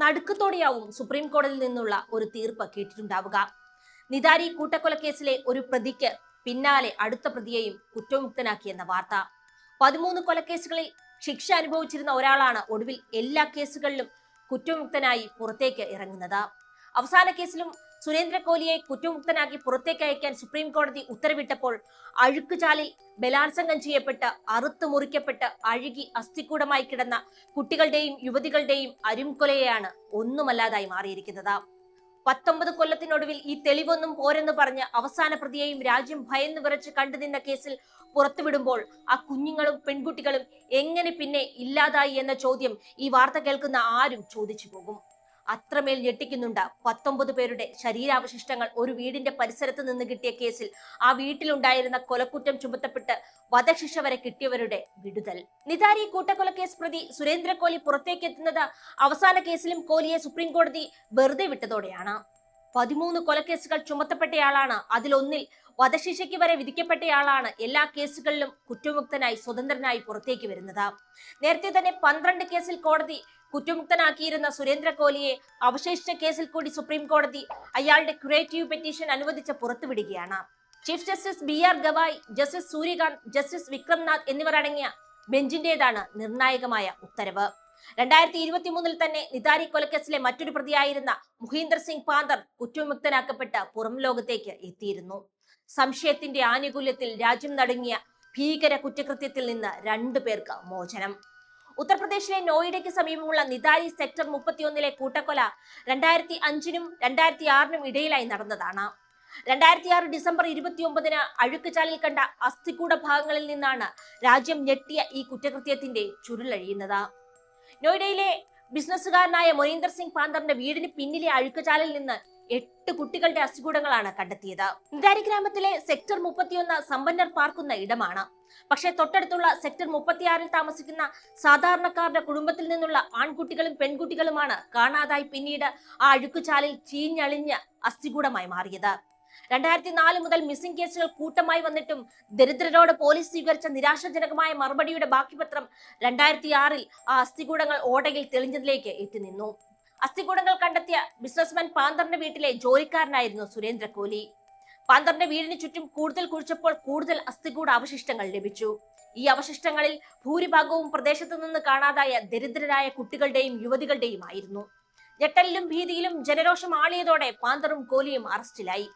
നടുക്കത്തോടെയാവും supreme കോടതിയിൽ നിന്നുള്ള ഒരു തീർപ്പ് കേട്ടിട്ടുണ്ടാവുക. നിതാരി കൂട്ടക്കൊലക്കേസിലെ ഒരു പ്രതിക്ക് പിന്നാലെ അടുത്ത പ്രതിയെയും കുറ്റമുക്തനാക്കിയെന്ന വാർത്ത. പതിമൂന്ന് കൊലക്കേസുകളിൽ ശിക്ഷ അനുഭവിച്ചിരുന്ന ഒരാളാണ് ഒടുവിൽ എല്ലാ കേസുകളിലും കുറ്റമുക്തനായി പുറത്തേക്ക് ഇറങ്ങുന്നത്. അവസാന കേസിലും സുരേന്ദ്ര കോലിയെ കുറ്റമുക്തനാക്കി പുറത്തേക്ക് അയക്കാൻ സുപ്രീം കോടതി ഉത്തരവിട്ടപ്പോൾ അഴുക്കുചാലിൽ ബലാത്സംഗം ചെയ്യപ്പെട്ട് അറുത്തു മുറിക്കപ്പെട്ട് അഴുകി അസ്ഥിക്കൂടമായി കിടന്ന കുട്ടികളുടെയും യുവതികളുടെയും അരുംകൊലയെയാണ് ഒന്നുമല്ലാതായി മാറിയിരിക്കുന്നത്. പത്തൊമ്പത് കൊല്ലത്തിനൊടുവിൽ ഈ തെളിവൊന്നും പോരെന്ന് പറഞ്ഞ് അവസാന പ്രതിയെയും രാജ്യം ഭയന്ന് വിറച്ച് കണ്ടുനിന്ന കേസിൽ പുറത്തുവിടുമ്പോൾ ആ കുഞ്ഞുങ്ങളും പെൺകുട്ടികളും എങ്ങനെ പിന്നെ ഇല്ലാതായി എന്ന ചോദ്യം ഈ വാർത്ത കേൾക്കുന്ന ആരും ചോദിച്ചു പോകും. അത്രമേൽ ഞെട്ടിക്കുന്നുണ്ട്. പത്തൊമ്പത് പേരുടെ ശരീരാവശിഷ്ടങ്ങൾ ഒരു വീടിന്റെ പരിസരത്ത് നിന്ന് കിട്ടിയ കേസിൽ ആ വീട്ടിലുണ്ടായിരുന്ന കൊലക്കുറ്റം ചുമത്തപ്പെട്ട് വധശിക്ഷ വരെ കിട്ടിയവരുടെ വിടുതൽ. നിതാരി കൂട്ടക്കൊലക്കേസ് പ്രതി സുരേന്ദ്ര കോലി പുറത്തേക്ക് എത്തുന്നത് അവസാന കേസിലും കോലിയെ സുപ്രീം കോടതി വെറുതെ വിട്ടതോടെയാണ്. പതിമൂന്ന് കൊലക്കേസുകൾ ചുമത്തപ്പെട്ടയാളാണ്. അതിലൊന്നിൽ വധശിക്ഷയ്ക്ക് വരെ വിധിക്കപ്പെട്ടയാളാണ് എല്ലാ കേസുകളിലും കുറ്റമുക്തനായി സ്വതന്ത്രനായി പുറത്തേക്ക് വരുന്നത്. നേരത്തെ തന്നെ പന്ത്രണ്ട് കേസിൽ കോടതി കുറ്റമുക്തനാക്കിയിരുന്ന സുരേന്ദ്ര കോഹ്ലിയെ അവശേഷിച്ച കേസിൽ കൂടി സുപ്രീം കോടതി അയാളുടെ ക്രിയേറ്റീവ് പെറ്റീഷൻ അനുവദിച്ച് പുറത്തുവിടുകയാണ്. Chief justice B R Gavai justice Suryakant justice Vikramnath എന്നിവർ അടങ്ങിയ ബെഞ്ചിന്റേതാണ് നിർണായകമായ ഉത്തരവ്. രണ്ടായിരത്തി ഇരുപത്തി മൂന്നിൽ തന്നെ നിതാരി കൊലക്കേസിലെ മറ്റൊരു പ്രതിയായിരുന്ന മുഹീന്ദർ സിംഗ് പാന്തർ കുറ്റവിമുക്തനാക്കപ്പെട്ട് പുറം ലോകത്തേക്ക് എത്തിയിരുന്നു. സംശയത്തിന്റെ ആനുകൂല്യത്തിൽ രാജ്യം നടുങ്ങിയ ഭീകര കുറ്റകൃത്യത്തിൽ നിന്ന് രണ്ടു പേർക്ക് മോചനം. ഉത്തർപ്രദേശിലെ നോയിഡയ്ക്ക് സമീപമുള്ള നിതാരി സെക്ടർ മുപ്പത്തിയൊന്നിലെ കൂട്ടക്കൊല രണ്ടായിരത്തി അഞ്ചിനും രണ്ടായിരത്തി ആറിനും ഇടയിലായി നടന്നതാണ്. രണ്ടായിരത്തി ആറ് ഡിസംബർ ഇരുപത്തിയൊമ്പതിന് അഴുക്കുചാലിൽ കണ്ട അസ്ഥികൂട ഭാഗങ്ങളിൽ നിന്നാണ് രാജ്യം ഞെട്ടിയ ഈ കുറ്റകൃത്യത്തിന്റെ ചുരുളഴിയുന്നത്. നോയിഡയിലെ ബിസിനസ്സുകാരനായ മൊനീന്ദർ സിംഗ് പാന്തറിന്റെ വീടിന് പിന്നിലെ അഴുക്കുചാലിൽ നിന്ന് എട്ട് കുട്ടികളുടെ അസ്ഥികൂടങ്ങളാണ് കണ്ടെത്തിയത്. നിതാരി ഗ്രാമത്തിലെ സെക്ടർ മുപ്പത്തിയൊന്ന് സമ്പന്നർ പാർക്കുന്ന ഇടമാണ്. പക്ഷേ തൊട്ടടുത്തുള്ള സെക്ടർ മുപ്പത്തിയാറിൽ താമസിക്കുന്ന സാധാരണക്കാരുടെ കുടുംബത്തിൽ നിന്നുള്ള ആൺകുട്ടികളും പെൺകുട്ടികളുമാണ് കാണാതായി പിന്നീട് ആ അഴുക്കുചാലിൽ ചീഞ്ഞളിഞ്ഞ് അസ്ഥികൂടമായി മാറിയത്. രണ്ടായിരത്തി നാല് മുതൽ മിസ്സിംഗ് കേസുകൾ കൂട്ടമായി വന്നിട്ടും ദരിദ്രരോട് പോലീസ് സ്വീകരിച്ച നിരാശാജനകമായ മറുപടിയുടെ ബാക്കിപത്രം രണ്ടായിരത്തി ആറിൽ ആ അസ്ഥികൂടങ്ങൾ ഓടയിൽ തെളിഞ്ഞതിലേക്ക് എത്തി നിന്നു അസ്ഥികൂടങ്ങൾ കണ്ടെത്തിയ ബിസിനസ്മാൻ പാന്തറിന്റെ വീട്ടിലെ ജോലിക്കാരനായിരുന്നു സുരേന്ദ്ര കോലി. പാന്തറിന്റെ വീടിന് ചുറ്റും കൂടുതൽ കുഴിച്ചപ്പോൾ കൂടുതൽ അസ്ഥികൂട അവശിഷ്ടങ്ങൾ ലഭിച്ചു. ഈ അവശിഷ്ടങ്ങളിൽ ഭൂരിഭാഗവും പ്രദേശത്തു നിന്ന് കാണാതായ ദരിദ്രരായ കുട്ടികളുടെയും യുവതികളുടെയും ആയിരുന്നു. ഞെട്ടലിലും ഭീതിയിലും ജനരോഷം ആളിയതോടെ പാന്തറും കോലിയും അറസ്റ്റിലായി.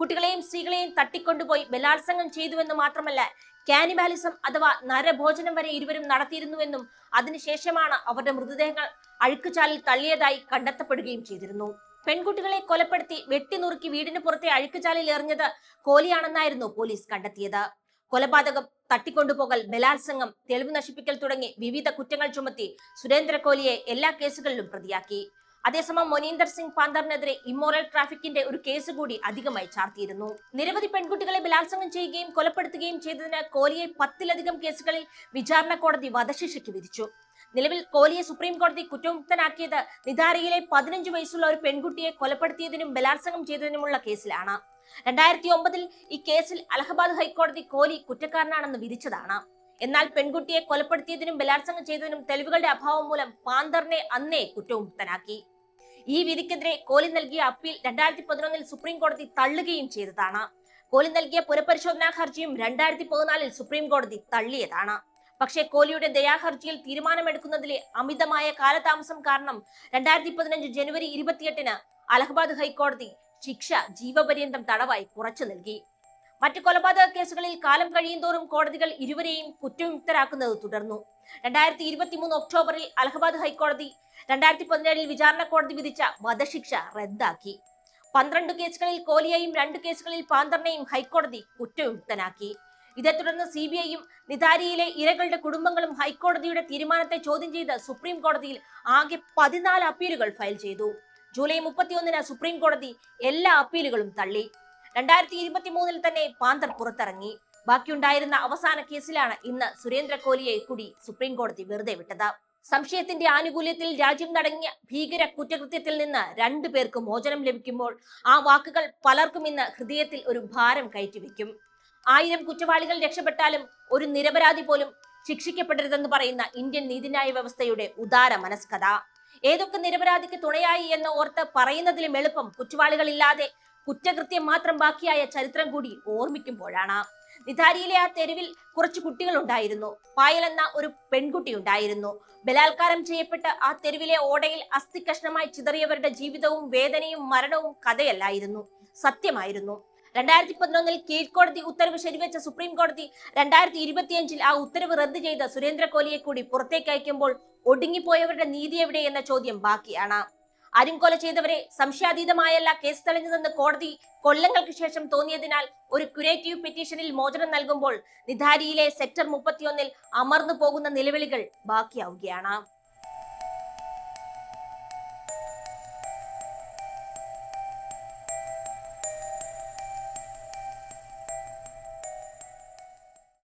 കുട്ടികളെയും സ്ത്രീകളെയും തട്ടിക്കൊണ്ടുപോയി ബലാത്സംഗം ചെയ്തുവെന്ന് മാത്രമല്ല കാനിബാലിസം അഥവാ നരഭോജനം വരെ ഇരുവരും നടത്തിയിരുന്നുവെന്നും അതിനുശേഷമാണ് അവരുടെ മൃതദേഹങ്ങൾ അഴുക്കുചാലിൽ തള്ളിയതായി കണ്ടെത്തപ്പെടുകയും ചെയ്തിരുന്നു. പെൺകുട്ടികളെ കൊലപ്പെടുത്തി വെട്ടിനുറുക്കി വീടിന് പുറത്തെ അഴുക്കുചാലിൽ എറിഞ്ഞത് കോലിയാണെന്നായിരുന്നു പോലീസ് കണ്ടെത്തിയത്. കൊലപാതകം തട്ടിക്കൊണ്ടുപോകൽ ബലാത്സംഗം തെളിവ് നശിപ്പിക്കൽ തുടങ്ങി വിവിധ കുറ്റങ്ങൾ ചുമത്തി സുരേന്ദ്ര കോലിയെ എല്ലാ കേസുകളിലും പ്രതിയാക്കി. അതേസമയം മൊനീന്ദർ സിംഗ് പാന്തറിനെതിരെ ഇമ്മോറൽ ട്രാഫിക്കിന്റെ ഒരു കേസ് കൂടി അധികമായി ചാർത്തിയിരുന്നു. നിരവധി പെൺകുട്ടികളെ ബലാത്സംഗം ചെയ്യുകയും കൊലപ്പെടുത്തുകയും ചെയ്തതിന് കോലിയെ പത്തിലധികം കേസുകളിൽ വിചാരണ കോടതി വധശിക്ഷയ്ക്ക് വിധിച്ചു. നിലവിൽ കോഹ്ലിയെ സുപ്രീം കോടതി കുറ്റമുക്തനാക്കിയത് നിതാരയിലെ പതിനഞ്ചു വയസ്സുള്ള ഒരു പെൺകുട്ടിയെ കൊലപ്പെടുത്തിയതിനും ബലാത്സംഗം ചെയ്തതിനുമുള്ള കേസിലാണ്. രണ്ടായിരത്തി ഒമ്പതിൽ ഈ കേസിൽ അലഹബാദ് ഹൈക്കോടതി കോലി കുറ്റക്കാരനാണെന്ന് വിധിച്ചതാണ്. എന്നാൽ പെൺകുട്ടിയെ കൊലപ്പെടുത്തിയതിനും ബലാത്സംഗം ചെയ്തതിനും തെളിവുകളുടെ അഭാവം മൂലം പാന്തറിനെ അന്നേ കുറ്റമുക്തനാക്കി. ഈ വിധിക്കെതിരെ കോലി നൽകിയ അപ്പീൽ രണ്ടായിരത്തി പതിനൊന്നിൽ സുപ്രീം കോടതി തള്ളുകയും ചെയ്തതാണ്. കോലി നൽകിയ പുനഃപരിശോധനാ ഹർജിയും രണ്ടായിരത്തി പതിനാലിൽ സുപ്രീം കോടതി തള്ളിയതാണ്. പക്ഷേ കോഹ്ലിയുടെ ദയാഹർജിയിൽ തീരുമാനമെടുക്കുന്നതിലെ അമിതമായ കാലതാമസം കാരണം രണ്ടായിരത്തി പതിനഞ്ച് ജനുവരി ഇരുപത്തിയെട്ടിന് അലഹബാദ് ഹൈക്കോടതി ശിക്ഷ ജീവപര്യന്തം തടവായി കുറച്ചു നൽകി. മറ്റ് കൊലപാതക കേസുകളിൽ കാലം കഴിയുന്തോറും കോടതികൾ ഇരുവരെയും കുറ്റവിമുക്തരാക്കുന്നത് തുടർന്നു. രണ്ടായിരത്തി ഇരുപത്തി മൂന്ന് ഒക്ടോബറിൽ അലഹബാദ് ഹൈക്കോടതി രണ്ടായിരത്തി പതിനേഴിൽ വിചാരണ കോടതി വിധിച്ച വധശിക്ഷ റദ്ദാക്കി. പന്ത്രണ്ട് കേസുകളിൽ കോലിയെയും രണ്ട് കേസുകളിൽ പാന്തറിനെയും ഹൈക്കോടതി കുറ്റവിമുക്തനാക്കി. ഇതേ തുടർന്ന് സി ബി ഐയും നിതാരിയിലെ ഇരകളുടെ കുടുംബങ്ങളും ഹൈക്കോടതിയുടെ തീരുമാനത്തെ ചോദ്യം ചെയ്ത് സുപ്രീം കോടതിയിൽ ആകെ പതിനാല് അപ്പീലുകൾ ഫയൽ ചെയ്തു. ജൂലൈ മുപ്പത്തിയൊന്നിന് സുപ്രീം കോടതി എല്ലാ അപ്പീലുകളും തള്ളി. രണ്ടായിരത്തി ഇരുപത്തി മൂന്നിൽ തന്നെ പാന്തർ പുറത്തിറങ്ങി. ബാക്കിയുണ്ടായിരുന്ന അവസാന കേസിലാണ് ഇന്ന് സുരേന്ദ്ര കോലിയെ കൂടി സുപ്രീം കോടതി വെറുതെ വിട്ടത്. സംശയത്തിന്റെ ആനുകൂല്യത്തിൽ രാജ്യം നടങ്ങിയ ഭീകര കുറ്റകൃത്യത്തിൽ നിന്ന് രണ്ടു പേർക്ക് മോചനം ലഭിക്കുമ്പോൾ ആ വാക്കുകൾ പലർക്കും ഇന്ന് ഹൃദയത്തിൽ ഒരു ഭാരം കയറ്റിവെക്കും. ആയിരം കുറ്റവാളികൾ രക്ഷപ്പെട്ടാലും ഒരു നിരപരാധി പോലും ശിക്ഷിക്കപ്പെടരുതെന്ന് പറയുന്ന ഇന്ത്യൻ നീതിന്യായ വ്യവസ്ഥയുടെ ഉദാര മനസ്കഥ. ഏതൊക്കെ നിരപരാധിക്ക് തുണയായി എന്ന് ഓർത്ത് പറയുന്നതിലും എളുപ്പം കുറ്റവാളികളില്ലാതെ കുറ്റകൃത്യം മാത്രം ബാക്കിയായ ചരിത്രം കൂടി ഓർമ്മിക്കുമ്പോഴാണ്. നിധാരിയിലെ ആ തെരുവിൽ കുറച്ച് കുട്ടികൾ ഉണ്ടായിരുന്നു പായൽ എന്ന ഒരു പെൺകുട്ടി ഉണ്ടായിരുന്നു. ബലാത്കാരം ചെയ്യപ്പെട്ട ആ തെരുവിലെ ഓടയിൽ അസ്ഥി കഷ്ണമായി ചിതറിയവരുടെ ജീവിതവും വേദനയും മരണവും കഥയല്ലായിരുന്നു. സത്യമായിരുന്നു. രണ്ടായിരത്തി പതിനൊന്നിൽ കീഴ്ക്കോടതി ഉത്തരവ് ശരിവെച്ച സുപ്രീം കോടതി രണ്ടായിരത്തി ഇരുപത്തിയഞ്ചിൽ ആ ഉത്തരവ് റദ്ദ് ചെയ്ത സുരേന്ദ്ര കോലിയെ കൂടി പുറത്തേക്ക് അയക്കുമ്പോൾ ഒടുങ്ങിപ്പോയവരുടെ നീതി എവിടെ എന്ന ചോദ്യം ബാക്കിയാണ്. അരുംകൊല ചെയ്തവരെ സംശയാതീതമായല്ല കേസ് തെളിഞ്ഞതെന്ന് കോടതി കൊല്ലങ്ങൾക്ക് ശേഷം തോന്നിയതിനാൽ ഒരു ക്യുരേറ്റീവ് പെറ്റീഷനിൽ മോചനം നൽകുമ്പോൾ നിധാരിയിലെ സെക്ടർ മുപ്പത്തിയൊന്നിൽ അമർന്നു പോകുന്ന നിലവിളികൾ ബാക്കിയാവുകയാണ്.